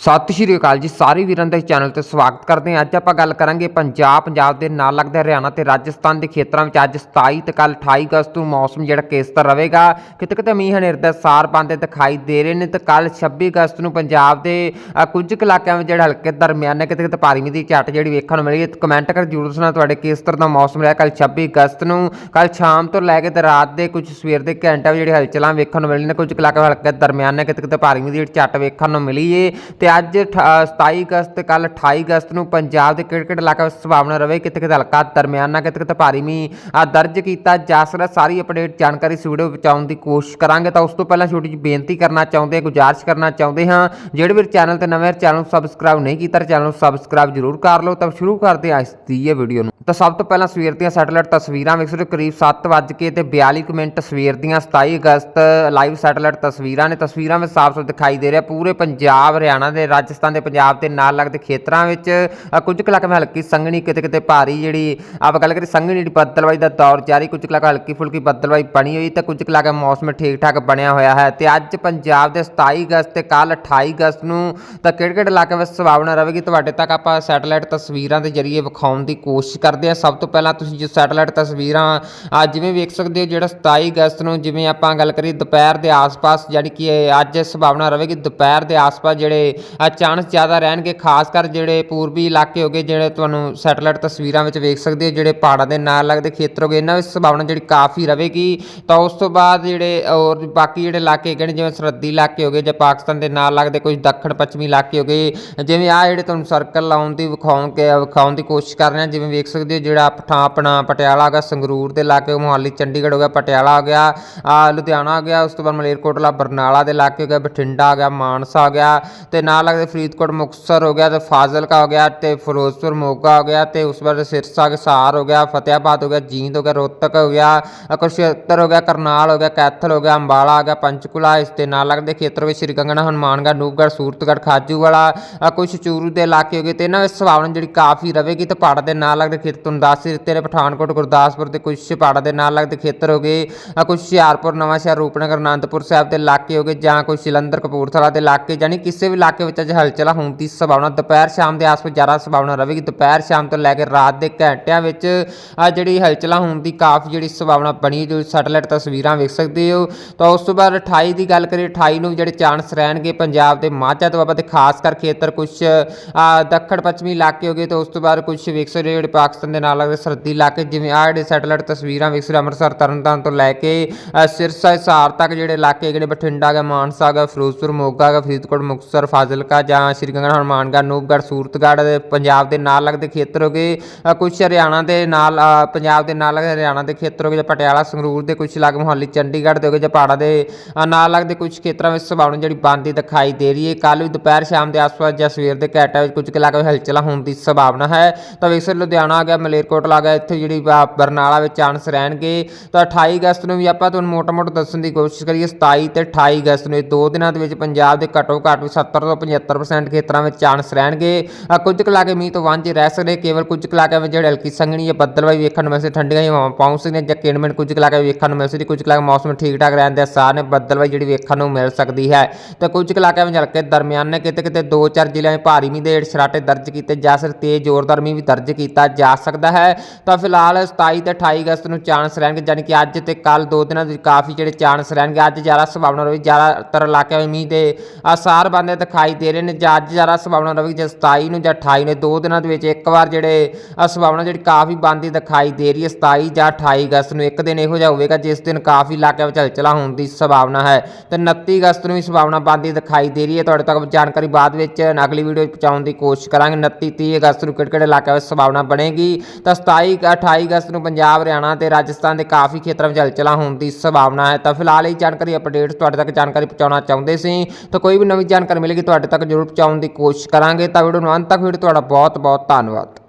ਸਤਿ ਸ਼੍ਰੀ ਅਕਾਲ ਜੀ, ਸਾਰੇ ਵੀਰਾਂ ਦਾ ਚੈਨਲ ਤੇ ਸਵਾਗਤ ਕਰਦੇ ਹਾਂ। ਅੱਜ ਆਪਾਂ ਗੱਲ ਕਰਾਂਗੇ ਪੰਜਾਬ ਪੰਜਾਬ ਦੇ ਨਾਲ ਲੱਗਦੇ ਹਰਿਆਣਾ ਤੇ ਰਾਜਸਥਾਨ ਦੇ ਖੇਤਰਾਂ ਵਿੱਚ। ਅੱਜ 27 ਤੇ ਕੱਲ 28 ਅਗਸਤ ਨੂੰ ਮੌਸਮ ਜਿਹੜਾ ਕੇਸਤਰ ਰਹੇਗਾ? ਕਿਤੇ ਕਿਤੇ ਮੀਂਹ ਹਨੇਰ ਦਾ ਸਾਰ ਬੰਦੇ ਦਿਖਾਈ ਦੇ ਰਹੇ ਨੇ ਤੇ ਕੱਲ 26 ਅਗਸਤ ਨੂੰ ਪੰਜਾਬ ਦੇ ਕੁਝ ਕੁ ਇਲਾਕਿਆਂ ਵਿੱਚ ਜਿਹੜਾ ਹਲਕੇ ਦਰਮਿਆਨੇ ਕਿਤੇ ਕਿਤੇ ਭਾਰੀ ਮੀਂਹ ਦੀ ਝੱਟ ਜਿਹੜੀ ਵੇਖਣ ਨੂੰ ਮਿਲੀ ਕਮੈਂਟ ਕਰ ਜਰੂਰ ਦੱਸਣਾ ਤੁਹਾਡੇ ਕੇਸਤਰ ਦਾ ਮੌਸਮ ਰਿਹਾ ਕੱਲ 26 ਅਗਸਤ ਨੂੰ। ਕੱਲ ਸ਼ਾਮ ਤੋਂ ਲੈ ਕੇ ਤੇ ਰਾਤ ਦੇ ਕੁਝ ਸਵੇਰ ਦੇ ਘੰਟਿਆਂ ਵਿੱਚ ਜਿਹੜੀ ਹਲਚਲਾਂ ਵੇਖਣ ਨੂੰ ਮਿਲੀਆਂ ਨੇ, ਕੁਝ ਕੁ ਇਲਾਕਿਆਂ ਵਿੱਚ ਹਲਕੇ ਦਰਮਿਆਨੇ ਕਿਤੇ ਕਿਤੇ ਭਾਰੀ ਮੀਂਹ ਦੀ ਝੱਟ ਵੇਖਣ ਨੂੰ ਮਿਲੀ ਏ। ਤੇ ਅੱਜ ਅਠ- ਅ, 27 ਅਗਸਤ ਤੇ ਕੱਲ 28 ਅਗਸਤ ਨੂੰ ਪੰਜਾਬ ਦੇ ਕ੍ਰਿਕਟ ਇਲਾਕਾ ਵਿੱਚ ਸੰਭਾਵਨਾ ਰਹੇ ਕਿਤੇ ਕਿਤੇ ਹਲਕਾ ਦਰਮਿਆਨਾ ਕਿਤੇ ਕਿਤੇ ਭਾਰੀ ਮੀਂਹ ਆ ਦਰਜ ਕੀਤਾ ਜਾ ਸਕਦਾ ਸਾਰੀ ਅਪਡੇਟ ਜਾਣਕਾਰੀ ਇਸ ਵੀਡੀਓ ਵਿੱਚ ਆਉਣ ਦੀ ਕੋਸ਼ਿਸ਼ ਕਰਾਂਗੇ। ਤਾਂ ਉਸ ਤੋਂ ਪਹਿਲਾਂ ਛੋਟੀ ਜਿਹੀ ਬੇਨਤੀ ਕਰਨਾ ਚਾਹੁੰਦੇ ਹਾਂ ਗੁਜ਼ਾਰਿਸ਼ ਕਰਨਾ ਚਾਹੁੰਦੇ ਹਾਂ ਜਿਹੜੇ ਵੀ ਚੈਨਲ ਤੇ ਨਵੇਂ ਚੈਨਲ ਨੂੰ ਸਬਸਕ੍ਰਾਈਬ ਨਹੀਂ ਕੀਤਾ ਚੈਨਲ ਨੂੰ ਸਬਸਕ੍ਰਾਈਬ ਜ਼ਰੂਰ ਕਰ ਲਓ। ਤਾਂ ਸ਼ੁਰੂ ਕਰਦੇ ਹਾਂ ਇਸ ਦੀ ਇਹ ਵੀਡੀਓ ਨੂੰ। ਤਾਂ ਸਭ ਤੋਂ ਪਹਿਲਾਂ ਸਵੇਰ ਦੀਆਂ ਸੈਟੇਲਾਈਟ ਤਸਵੀਰਾਂ ਵੇਖ ਸਕਦੇ ਕਰੀਬ 7 ਵੱਜ ਕੇ ਤੇ 42 ਕੁ ਮਿੰਟ ਸਵੇਰ ਦੀਆਂ 27 ਅਗਸਤ ਲਾਈਵ ਸੈਟੇਲਾਈਟ ਤਸਵੀਰਾਂ ਨੇ। ਤਸਵੀਰਾਂ ਵਿੱਚ ਸਾਫ਼-ਸਾਫ਼ ਦਿਖਾਈ ਦੇ ਰਿਹਾ ਪੂਰੇ ਪੰਜਾਬ ਹਰਿਆਣਾ ਦੇ ਰਾਜਸਥਾਨ ਦੇ ਪੰਜਾਬ ਦੇ ਨਾਲ ਲੱਗਦੇ ਖੇਤਰਾਂ ਵਿੱਚ ਕੁਝ ਕੁ ਇਲਾਕਿਆਂ ਵਿੱਚ ਹਲਕੀ ਸੰਘਣੀ, ਕਿਤੇ ਕਿਤੇ ਭਾਰੀ ਜਿਹੜੀ ਆਪਾਂ ਗੱਲ ਕਰੀਏ ਸੰਘਣੀ ਜਿਹੜੀ ਬੱਦਲਵਾਈ ਦਾ ਦੌਰ ਜਾਰੀ, ਕੁਝ ਕੁ ਇਲਾਕਿਆਂ ਹਲਕੀ ਫੁਲਕੀ ਬੱਦਲਵਾਈ ਬਣੀ ਹੋਈ, ਤੇ ਕੁਝ ਕੁ ਇਲਾਕਿਆਂ ਮੌਸਮ ਠੀਕ ਠਾਕ ਬਣਿਆ ਹੋਇਆ ਹੈ। ਤੇ ਅੱਜ ਪੰਜਾਬ ਦੇ 27 ਅਗਸਤ ਤੇ ਕੱਲ 28 ਅਗਸਤ ਨੂੰ, ਤਾਂ ਕਿਹੜੇ ਕਿਹੜੇ ਇਲਾਕਿਆਂ ਵਿੱਚ ਸੰਭਾਵਨਾ ਰਹੇਗੀ? ਤੁਹਾਡੇ ਤੱਕ ਆਪਾਂ ਸੈਟੇਲਾਈਟ ਤਸਵੀਰਾਂ ਦੇ ਜ਼ਰੀਏ ਵਿਖਾਉਣ ਦੀ ਕੋਸ਼ਿਸ਼ ਕਰਦੇ ਹਾਂ। ਸਭ ਤੋਂ ਪਹਿਲਾਂ ਤੁਸੀਂ ਜੋ ਸੈਟੇਲਾਈਟ ਤਸਵੀਰਾਂ ਆ ਜਿਵੇਂ ਵੇਖ ਸਕਦੇ ਹੋ, ਜਿਹੜਾ 27 ਅਗਸਤ ਨੂੰ ਜਿਵੇਂ ਆਪਾਂ ਗੱਲ ਕਰੀਏ, ਦੁਪਹਿਰ ਦੇ ਆਸ-ਪਾਸ ਜਿਹੜੀ ਕਿ ਅੱਜ ਸੰਭਾਵਨਾ ਰਹੇਗੀ, ਦੁਪਹਿਰ ਦੇ ਆਸ-ਪਾਸ ਜਿਹੜੇ ਚਾਂਸ ਜ਼ਿਆਦਾ ਰਹਿਣਗੇ, ਖਾਸ ਕਰ ਜਿਹੜੇ ਪੂਰਬੀ ਇਲਾਕੇ ਹੋਗੇ, ਜਿਹੜੇ ਤੁਹਾਨੂੰ ਸੈਟੇਲਾਈਟ ਤਸਵੀਰਾਂ ਵਿੱਚ ਵੇਖ ਸਕਦੇ ਹੋ, ਜਿਹੜੇ ਪਹਾੜਾਂ ਦੇ ਨਾਲ ਲੱਗਦੇ ਖੇਤਰ ਹੋਗੇ, ਇਹਨਾਂ ਵਿੱਚ ਸੰਭਾਵਨਾ ਜਿਹੜੀ ਕਾਫੀ ਰਹੇਗੀ। ਤਾਂ ਉਸ ਤੋਂ ਬਾਅਦ ਜਿਹੜੇ ਔਰ ਬਾਕੀ ਜਿਹੜੇ ਇਲਾਕੇ ਹੈਗੇ ਨੇ, ਜਿਵੇਂ ਸਰਹੱਦੀ ਇਲਾਕੇ ਹੋਗੇ ਜਾਂ ਪਾਕਿਸਤਾਨ ਦੇ ਨਾਲ ਲੱਗਦੇ ਕੁਝ ਦੱਖਣ ਪੱਛਮੀ ਇਲਾਕੇ ਹੋਗੇ, ਜਿਵੇਂ ਆ ਜਿਹੜੇ ਤੁਹਾਨੂੰ ਸਰਕਲ ਲਾਉਣ ਦੀ, ਵਿਖਾਉਣ ਕੇ, ਵਿਖਾਉਣ ਦੀ ਕੋਸ਼ਿਸ਼ ਕਰ ਰਹੇ ਹਾਂ, ਜਿਵੇਂ ਵੇਖ ਸਕਦੇ ਹੋ, ਜਿਹੜਾ ਪਠਾ ਆਪਣਾ ਪਟਿਆਲਾ ਹੈਗਾ, ਸੰਗਰੂਰ ਦੇ ਇਲਾਕੇ ਮੋਹਾਲੀ, ਚੰਡੀਗੜ੍ਹ ਹੋ ਗਿਆ, ਪਟਿਆਲਾ ਹੋ ਗਿਆ ਆ ਲੁਧਿਆਣਾ ਹੋ ਗਿਆ, ਉਸ ਤੋਂ ਬਾਅਦ ਮਲੇਰਕੋਟਲਾ, ਬਰਨਾਲਾ ਦੇ ਇਲਾਕੇ ਹੋ ਗਿਆ, ਬਠਿੰਡਾ ਹੋ ਗਿਆ, ਮਾਨਸਾ ਹੋ ਗਿਆ, ਤੇ ਨਾਲ ਨਾਲ ਲੱਗਦੇ ਫਰੀਦਕੋਟ ਮੁਕਤਸਰ ਹੋ ਗਿਆ ਤੇ ਫਾਜ਼ਿਲਕਾ ਹੋ ਗਿਆ ਤੇ ਫਿਰੋਜ਼ਪੁਰ ਮੋਗਾ ਹੋ ਗਿਆ ਤੇ ਉਸ ਬਾਅਦ ਸਿਰਸਾ ਹਿਸਾਰ ਹੋ ਗਿਆ ਫਤਿਆਬਾਦ ਹੋ ਗਿਆ ਜੀਂਦ ਹੋ ਗਿਆ ਰੋਹਤਕ ਹੋ ਗਿਆ ਅ, ਹੋ ਗਿਆ ਕਰਨਾਲ ਹੋ ਗਿਆ ਕੈਥਲ ਹੋ ਗਿਆ ਅੰਬਾਲਾ ਹੋ ਗਿਆ ਪੰਚਕੁਲਾ ਇਸ ਦੇ ਨਾਲ ਲੱਗਦੇ ਖੇਤਰ ਵਿੱਚ ਸ਼੍ਰੀ ਗੰਗਨਾ ਹਨੂਮਾਨਗੜ੍ਹ ਨੂਪਗੜ੍ਹ ਸੂਰਤਗੜ੍ਹ ਖਾਜੂਵਾਲਾ ਅ, ਕੁਛ ਚੂਰੂ ਦੇ ਇਲਾਕੇ ਹੋ ਗਏ ਤੇ ਇਹਨਾਂ ਵਿੱਚ ਸੰਭਾਵਨਾ ਜਿਹੜੀ ਕਾਫੀ ਰਹੇਗੀ ਤੇ ਪਹਾੜ ਦੇ ਨਾਲ ਲੱਗਦੇ ਖੇਤਰ ਤੁਹਾਨੂੰ ਦੱਸ ਦਿੱਤੇ ਨੇ ਪਠਾਨਕੋਟ ਗੁਰਦਾਸਪੁਰ ਦੇ ਕੁਛ ਪਹਾੜਾਂ ਦੇ ਨਾਲ ਲੱਗਦੇ ਖੇਤਰ ਹੋ ਗਏ ਅ, ਕੁਛ ਹੁਸ਼ਿਆਰਪੁਰ ਨਵਾਂਸ਼ਹਿਰ ਰੂਪਨਗਰ ਅਨੰਦਪੁਰ ਸਾਹਿਬ ਦੇ ਇਲਾਕੇ ਹੋ ਗਏ ਜਾਂ ਕੋਈ ਜਲੰਧਰ ਕਪੂਰਥਲਾ ਦੇ ਇਲਾਕੇ ਜਾਨੀ ਕਿਸੇ ਵੀ ਇਲਾਕੇ ਵਿੱਚ ਅੱਜ ਹਲਚਲ ਹੋਣ ਦੀ ਸੰਭਾਵਨਾ, ਦੁਪਹਿਰ ਸ਼ਾਮ ਦੇ ਆਸ-ਪਾਸ ਜ਼ਿਆਦਾ ਸੰਭਾਵਨਾ ਰਹੇਗੀ। ਦੁਪਹਿਰ ਸ਼ਾਮ ਤੋਂ ਲੈ ਕੇ ਰਾਤ ਦੇ ਘੰਟਿਆਂ ਵਿੱਚ ਆ ਜਿਹੜੀ ਹਲਚਲਾਂ ਹੋਣ ਦੀ ਕਾਫੀ ਜਿਹੜੀ ਸੰਭਾਵਨਾ ਬਣੀ ਜੋ ਸੈਟੇਲਾਈਟ ਤਸਵੀਰਾਂ ਵੇਖ ਸਕਦੇ ਹੋ। ਤਾਂ ਉਸ ਤੋਂ ਬਾਅਦ 28 ਦੀ ਗੱਲ ਕਰੀਏ 28 ਨੂੰ ਜਿਹੜੇ ਚਾਂਸ ਰਹਿਣਗੇ ਪੰਜਾਬ ਦੇ ਮਾਝਾ ਤੋਂ ਬਾਅਦ ਖਾਸ ਕਰ ਖੇਤਰ ਕੁਝ ਦੱਖਣ ਪੱਛਮੀ ਇਲਾਕੇ ਹੋ ਗਏ, ਤੇ ਉਸ ਤੋਂ ਬਾਅਦ ਕੁਝ ਵੇਖ ਸਕਦੇ ਹੋ, ਜਿਹੜੇ ਪਾਕਿਸਤਾਨ ਦੇ ਨਾਲ ਲੱਗਦੇ ਸਰਦੀ ਇਲਾਕੇ, ਜਿਵੇਂ ਆ ਜਿਹੜੇ ਸੈਟੇਲਾਈਟ ਤਸਵੀਰਾਂ ਵੇਖ ਸਕਦੇ ਹੋ, ਅੰਮ੍ਰਿਤਸਰ, ਤਰਨਤਾਰਨ ਤੋਂ ਲੈ ਕੇ ਸਿਰਸਾ, ਹਿਸਾਰ ਤੱਕ ਜਿਹੜੇ ਇਲਾਕੇ ਹੈਗੇ ਨੇ, ਬਠਿੰਡਾ ਗਾ ਮਾਨਸਾ ਗਾ ਫਿਰੋਜ਼ਪੁਰ, ਮੋਗਾ ਗਾ ਫਰੀਦਕੋਟ, ਮੁਕਤਸਰ ਫਾਜ਼ਿਲ ਫਾਜ਼ਿਲਕਾ ਜਾਂ ਸ਼੍ਰੀ ਗੰਗਾ ਹਨੂਮਾਨਗੜ੍ਹ ਨੂਪਗੜ੍ਹ ਸੂਰਤਗੜ੍ਹ ਪੰਜਾਬ ਦੇ ਨਾਲ ਲੱਗਦੇ ਖੇਤਰ ਹੋ ਗਏ। ਅ, ਕੁਛ ਹਰਿਆਣਾ ਦੇ ਨਾਲ ਪੰਜਾਬ ਦੇ ਨਾਲ ਲੱਗਦੇ ਹਰਿਆਣਾ ਦੇ ਖੇਤਰ ਹੋ ਗਏ ਜਾਂ ਪਟਿਆਲਾ ਸੰਗਰੂਰ ਦੇ ਕੁਝ ਇਲਾਕੇ ਮੁਹਾਲੀ ਚੰਡੀਗੜ੍ਹ ਦੇ ਹੋ ਗਏ ਜਾਂ ਪਹਾੜਾਂ ਦੇ ਨਾਲ ਲੱਗਦੇ ਕੁਝ ਖੇਤਰਾਂ ਵਿੱਚ ਸੰਭਾਵਨਾ ਜਿਹੜੀ ਬੰਦੀ ਦਿਖਾਈ ਦੇ ਰਹੀ ਹੈ। ਕੱਲ ਵੀ ਦੁਪਹਿਰ ਸ਼ਾਮ ਦੇ ਆਸ-ਪਾਸ ਜਾਂ ਸਵੇਰ ਦੇ ਘੰਟੇ ਵਿੱਚ ਕੁਝ ਕੁ ਇਲਾਕੇ ਵਿੱਚ ਹਲਚਲਾਂ ਹੋਣ ਦੀ ਸੰਭਾਵਨਾ ਹੈ। ਤਾਂ ਵੇਖ ਲੁਧਿਆਣਾ ਆ ਗਿਆ ਮਲੇਰਕੋਟਲਾ ਆ ਗਿਆ ਇੱਥੇ ਜਿਹੜੀ ਬਰਨਾਲਾ ਵਿੱਚ ਚਾਂਸ ਰਹਿਣਗੇ। ਤਾਂ 28 ਅਗਸਤ ਨੂੰ ਵੀ ਆਪਾਂ ਤੁਹਾਨੂੰ ਮੋਟਾ-ਮੋਟਾ ਦੱਸਣ ਦੀ ਕੋਸ਼ਿਸ਼ ਕਰੀਏ 27 ਤੇ 28 ਅਗਸਤ ਨੂੰ ਇਹ ਦੋ ਦਿਨਾਂ ਦੇ ਵਿੱਚ ਪੰਜਾਬ ਦੇ ਘੱਟੋ ਘੱਟ ਵੀ 70 ਤੋਂ 75% ਖੇਤਰਾਂ ਵਿੱਚ ਚਾਂਸ ਰਹਿਣਗੇ? ਅ, ਕੁਝ ਕੁ ਇਲਾਕੇ ਮੀਂਹ ਤੋਂ ਵਾਂਝੇ ਰਹਿ ਸਕਦੇ ਕੇਵਲ ਕੁਝ ਕੁ ਇਲਾਕਿਆਂ ਵਿੱਚ ਜਿਹੜੇ ਹਲਕੀ ਸੰਘਣੀ ਜਾਂ ਬੱਦਲਵਾਈ ਵੇਖਣ ਨੂੰ ਮਿਲ ਸਕਦੀ ਠੰਡੀਆਂ ਹਵਾਵਾਂ ਪਹੁੰਚ ਸਕਦੀਆਂ ਜਾਂ ਕਿਣਮਿਣ ਕੁਝ ਕੁ ਇਲਾਕੇ ਵੇਖਣ ਨੂੰ ਮਿਲ ਸਕਦੀ ਕੁਝ ਕੁ ਇਲਾਕੇ ਮੌਸਮ ਠੀਕ ਠਾਕ ਰਹਿਣ ਦੇ ਆਸਾਰ ਨੇ ਬੱਦਲਵਾਈ ਜਿਹੜੀ ਵੇਖਣ ਨੂੰ ਮਿਲ ਸਕਦੀ ਹੈ। ਤੇ ਕੁਝ ਕੁ ਇਲਾਕਿਆਂ ਵਿੱਚ ਹਲਕੇ ਦਰਮਿਆਨੇ ਕਿਤੇ ਕਿਤੇ ਦੋ ਚਾਰ ਜ਼ਿਲ੍ਹਿਆਂ ਵਿੱਚ ਭਾਰੀ ਮੀਂਹ ਦੇ ਛਰਾਟੇ ਦਰਜ ਕੀਤੇ ਜਾ ਸਕਦੇ ਤੇਜ਼ ਜ਼ੋਰਦਾਰ ਮੀਂਹ ਵੀ ਦਰਜ ਕੀਤਾ ਜਾ ਸਕਦਾ ਹੈ। ਤਾਂ ਫਿਲਹਾਲ 27 ਤੇ 28 ਅਗਸਤ ਨੂੰ ਚਾਂਸ ਰਹਿਣਗੇ ਯਾਨੀ ਕਿ ਅੱਜ ਤੇ ਕੱਲ ਦੋ ਦਿਨਾਂ ਦੇ ਵਿੱਚ ਕਾਫੀ ਜਿਹੜੇ ਚਾਂਸ ਰਹਿਣਗੇ। ਅੱਜ ਜ਼ਿਆਦਾ ਸੰਭਾਵਨਾ ਰਹੀ ਜ਼ਿਆਦਾਤਰ ਇਲਾਕਿਆਂ ਵਿੱਚ ਮੀਂਹ ਦੇ ਆਸਾਰ ਬੰਦੇ ਦਿਖਾਈ ਦੇ ਰਹੇ ਨੇ। ਜਾਂ ਅੱਜ ਜ਼ਿਆਦਾ ਸੰਭਾਵਨਾ ਰਹੇਗੀ ਜੇ 27 ਨੂੰ ਜਾਂ 28 ਨੇ ਦੋ ਦਿਨਾਂ ਦੇ ਵਿੱਚ ਇੱਕ ਵਾਰ ਜਿਹੜੇ ਸੰਭਾਵਨਾ ਜਿਹੜੀ ਕਾਫੀ ਬੰਦੀ ਦਿਖਾਈ ਦੇ ਰਹੀ ਹੈ। 27 ਜਾਂ 28 ਅਗਸਤ ਨੂੰ ਇੱਕ ਦਿਨ ਇਹੋ ਜਿਹਾ ਹੋਵੇਗਾ, ਜਿਸ ਦਿਨ ਕਾਫੀ ਇਲਾਕਿਆਂ ਵਿੱਚ ਹਲਚਲਾਂ ਹੋਣ ਦੀ ਸੰਭਾਵਨਾ ਹੈ। ਤੇ 29 ਅਗਸਤ ਨੂੰ ਵੀ ਸੰਭਾਵਨਾ ਬੰਦੀ ਦਿਖਾਈ ਦੇ ਰਹੀ ਹੈ। ਤੁਹਾਡੇ ਤੱਕ ਜਾਣਕਾਰੀ ਬਾਅਦ ਵਿੱਚ ਅਗਲੀ ਵੀਡੀਓ ਵਿੱਚ ਪਹੁੰਚਾਉਣ ਦੀ ਕੋਸ਼ਿਸ਼ ਕਰਾਂਗੇ। 29 30 ਅਗਸਤ ਨੂੰ ਕਿਹੜੇ ਕਿਹੜੇ ਇਲਾਕਿਆਂ ਵਿੱਚ ਸੰਭਾਵਨਾ ਬਣੇਗੀ? ਤਾਂ 27 28 ਅਗਸਤ ਨੂੰ ਪੰਜਾਬ, ਹਰਿਆਣਾ ਤੇ ਰਾਜਸਥਾਨ ਦੇ ਕਾਫੀ ਖੇਤਰਾਂ ਵਿੱਚ ਹਲਚਲਾ ਹੋਣ ਦੀ ਸੰਭਾਵਨਾ ਹੈ। ਤਾਂ ਫਿਲਹਾਲ ਇਹ ਜਾਣਕਾਰੀ ਅਪਡੇਟਸ ਤੁਹਾਡੇ ਤੱਕ ਜਾਣਕਾਰੀ ਪਹੁੰਚਾਉਣਾ ਚਾਹੁੰਦੇ ਸੀ। ਤਾਂ ਕੋਈ ਵੀ ਨਵੀਂ ਜਾਣਕਾਰੀ ਮਿਲੇਗੀ ਤੁਹਾਡੇ ਤੱਕ ਜ਼ਰੂਰ ਪਹੁੰਚਾਉਣ ਦੀ ਕੋਸ਼ਿਸ਼ ਕਰਾਂਗੇ। ਤਾਂ ਵੀਡੀਓ ਨੂੰ ਅੰਤ ਤੱਕ ਵੀਡੀਓ ਤੁਹਾਡਾ ਬਹੁਤ ਬਹੁਤ ਧੰਨਵਾਦ।